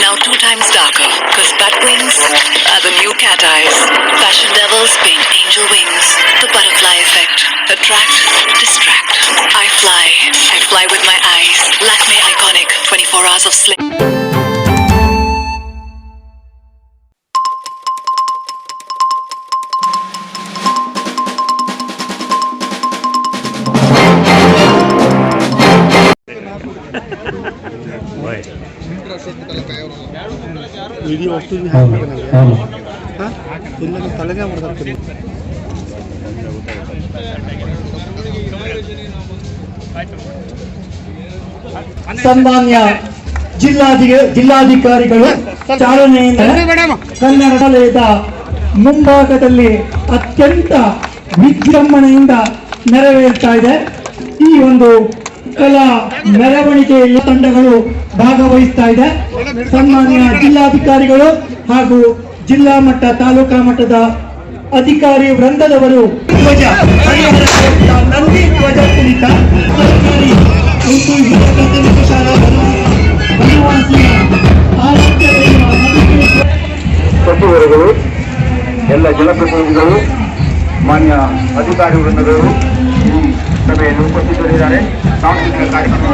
now two times darker, cause bat wings are the new cat eyes. Fashion devils paint angel wings. The butterfly effect. Attract, distract. I fly. I fly with my eyes. Lakme Iconic. 24 hours of sleep. ಇಡೀ ವಸ್ತು ಹಾಂ ಇಲ್ಲ ನಿಮ್ಮ ತಲೆಗೆ ಹೊಡೆದಾಗ್ತದೆ ಸನ್ಮಾನ್ಯ ಜಿಲ್ಲಾಧಿಕ ಜಿಲ್ಲಾಧಿಕಾರಿಗಳು ಚಾಲನೆಯಿಂದ ಕನ್ನಡ ವಲಯದ ಮುಂಭಾಗದಲ್ಲಿ ಅತ್ಯಂತ ವಿಜೃಂಭಣೆಯಿಂದ ನೆರವೇರ್ತಾ ಇದೆ. ಈ ಒಂದು ಕಲಾ ಮೆರವಣಿಗೆಯ ತಂಡಗಳು ಭಾಗವಹಿಸ್ತಾ ಇದೆ. ಸನ್ಮಾನ್ಯ ಜಿಲ್ಲಾಧಿಕಾರಿಗಳು ಹಾಗೂ ಜಿಲ್ಲಾ ಮಟ್ಟ, ತಾಲೂಕಾ ಮಟ್ಟದ ಅಧಿಕಾರಿ ವೃಂದದವರು ಧ್ವಜ ನಂದಿ ಧ್ವಜ ಕುರಿತ ಸಚಿವರುಗಳು, ಎಲ್ಲ ಜನಪ್ರತಿನಿಧಿಗಳು ಮಾನ್ಯ ಅಧಿಕಾರಿ ವೃಂದಗಳು তবে উপস্থিত হয়ে যাবে সাউন্ড শিক্ষা কার্যক্রম